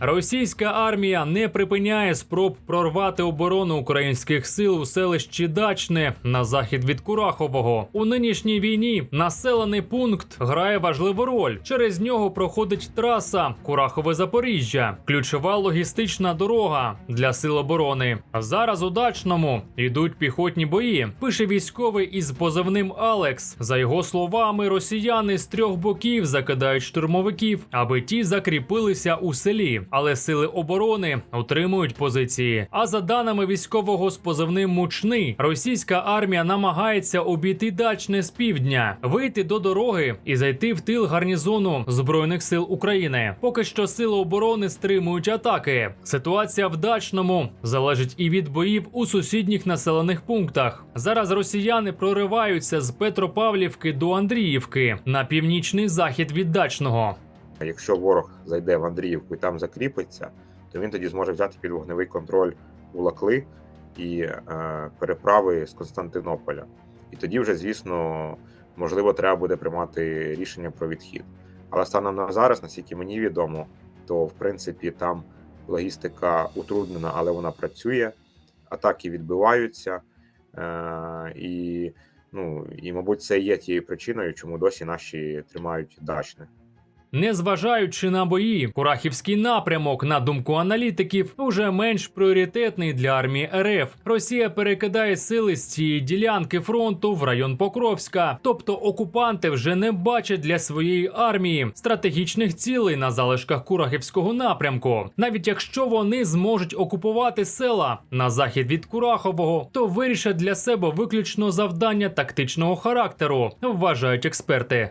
Російська армія не припиняє спроб прорвати оборону українських сил у селищі Дачне на захід від Курахового. У нинішній війні населений пункт грає важливу роль. Через нього проходить траса Курахове Запоріжжя, ключова логістична дорога для сил оборони. Зараз у Дачному йдуть піхотні бої. Пише військовий із позивним Алекс. За його словами, росіяни з трьох боків закидають штурмовиків, аби ті закріпилися у селі. Але сили оборони утримують позиції. А за даними військового з позивним Мучни, російська армія намагається обійти дачне з півдня, вийти до дороги і зайти в тил гарнізону збройних сил України. Поки що сили оборони стримують атаки. Ситуація в дачному залежить і від боїв у сусідніх населених пунктах. Зараз росіяни прориваються з Петропавлівки до Андріївки на північний захід від дачного. Якщо ворог зайде в Андріївку і там закріпиться, то він тоді зможе взяти під вогневий контроль Улакли і е, переправи з Константинополя. І тоді вже, звісно, можливо, треба буде приймати рішення про відхід. Але станом на зараз, наскільки мені відомо, то в принципі там логістика утруднена, але вона працює, атаки відбиваються. Е, і, ну, і, мабуть, це є тією причиною, чому досі наші тримають дачне. Незважаючи на бої, Курахівський напрямок, на думку аналітиків, уже менш пріоритетний для армії РФ. Росія перекидає сили з цієї ділянки фронту в район Покровська. Тобто окупанти вже не бачать для своєї армії стратегічних цілей на залишках Курахівського напрямку. Навіть якщо вони зможуть окупувати села на захід від Курахового, то вирішать для себе виключно завдання тактичного характеру, вважають експерти.